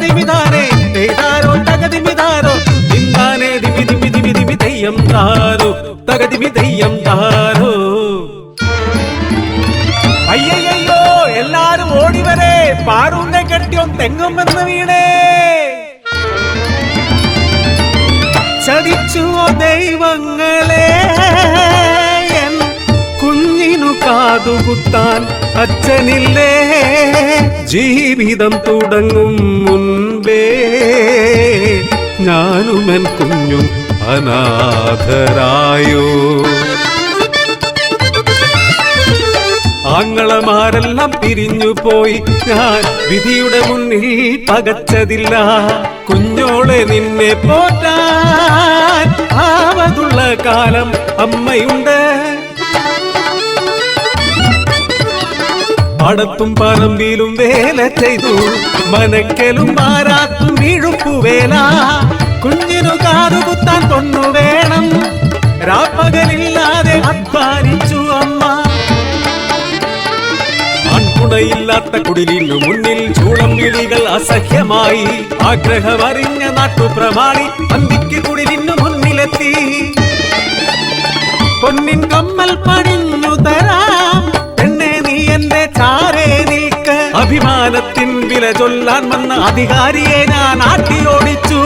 తగదిమిదానే తెయ్యారో తగదిమిదారో దిందానే దిమి దిమి దిమి దిమి దెయ్యం దారు తగదిమి എല്ലാരും ഓടിവരെ പാറൂന്നെ കെട്ടിയോൻ തെങ്ങും വന്ന് വീണേ. ചതിച്ചു ദൈവങ്ങളെ കുഞ്ഞിനു കാതുകുത്താൻ അച്ഛനില്ലേ. ജീവിതം തുടങ്ങും മുൻപേ ഞാനുമൻ കുഞ്ഞും അനാഥരായോ. ആങ്ങളമാരെല്ലാം പിരിഞ്ഞു പോയി. ഞാൻ വിധിയുടെ മുന്നിൽ പകച്ചതില്ല. കുഞ്ഞോളെ നിന്നെ പോറ്റാൻ ആവതുള്ള കാലം അമ്മയുണ്ട്. പടത്തും പറമ്പിലും വേല ചെയ്തു. മനക്കലും മാറാത്തും വീഴുപ്പുവേല കുഞ്ഞിനു കാതുകുത്താൻ കൊണ്ടു വേണം. രാപ്പകലില്ലാതെ അധ്വാനിച്ചു അമ്മ. ആൺകുണയില്ലാത്ത കുടിലിനു മുന്നിൽ ചൂളം വിളികൾ അസഹ്യമായി. ആഗ്രഹമറിഞ്ഞ നാട്ടുപ്രമാണി അന്തിക്ക് കുടിലിനു മുന്നിലെത്തി. പൊന്നിൻ കമ്മൽ പണിഞ്ഞു വില ചൊല്ലാൻ വന്ന അധികാരിയെ ഞാൻ ആട്ടിയോടിച്ചു.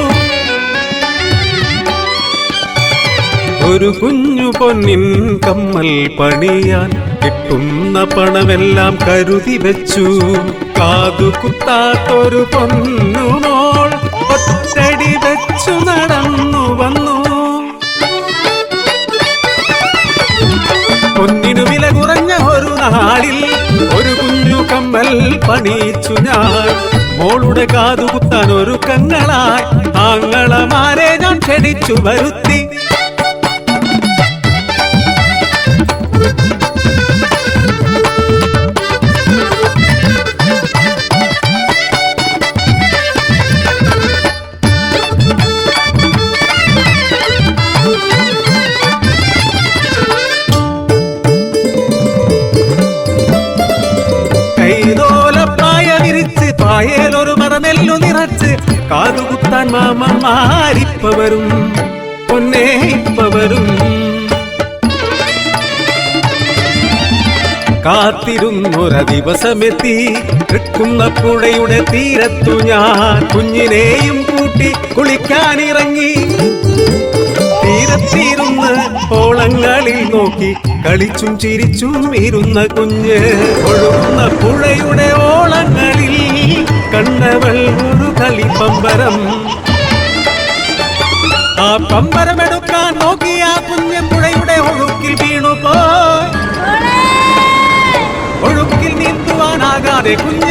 ഒരു കുഞ്ഞു പൊന്നിൻ കമ്മൽ പണിയാൻ കിട്ടുന്ന പണമെല്ലാം കരുതി വെച്ചു. കാതു കുത്താത്തൊരു പൊന്നുമോൾ ഒറ്റടി വെച്ചു നടന്നു വന്നു. പണിയിച്ചു ഞാൻ. മോളുടെ കാതുകുത്താൻ ഒരു കങ്ങളായി ആങ്ങളമാരെ ഞാൻ ക്ഷണിച്ചു വരുത്തി. കാതുകുത്താൻ മാമന്മാരിപ്പ വരും പൊന്നേ ഇപ്പവരും. കാത്തിരുന്നൊര ദിവസമെത്തി കിട്ടുന്ന പുഴയുടെ തീരത്തു ഞാൻ കുഞ്ഞിനെയും കൂട്ടി കുളിക്കാനിറങ്ങി. തീരത്തിരുന്ന് ഓളങ്ങളിൽ നോക്കി കളിച്ചും ചിരിച്ചും ഇരുന്ന കുഞ്ഞ് ഒഴുകുന്ന പുഴയുടെ ഓളങ്ങളിൽ കണ്ടവൾ ഒരു കളിപ്പമ്പരം ആ പമ്പരമെടുക്കാൻ നോക്കി ആ കുഞ്ഞ് പുഴയുടെ വീണു പോ. ഒഴുക്കിൽ നീന്തുവാനാകാതെ കുഞ്ഞ്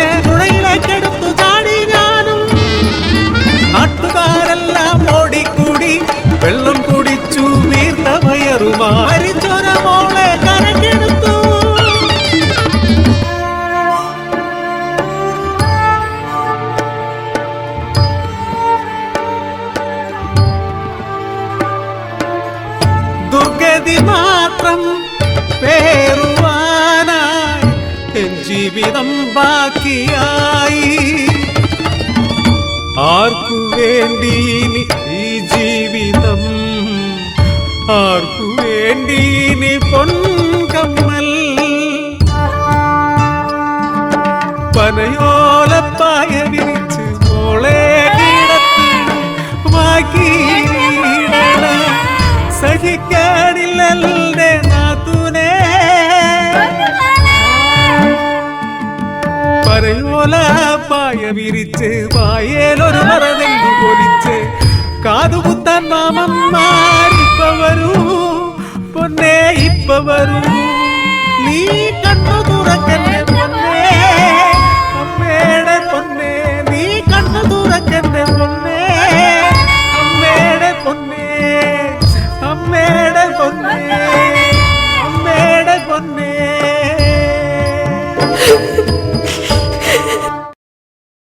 ജീവിതം ബാക്കിയായി. ആർക്കു വേണ്ടി ഈ ജീവിതം? ആർക്കു വേണ്ടി പൊൻകമ്മൽ? പനയോലപ്പായ വിരിച്ച് മോളെ സഹിക്കാനില്ലല്ലേ വരയോല പായ വിരിച്ച് പായേലൊരു മറനെങ്കു പൊലിച്ച് കാതുകുത്താൻ മാമന്മാരിപ്പവരൂ പൊന്നേ ഇപ്പവരൂ നീ കണ്ണു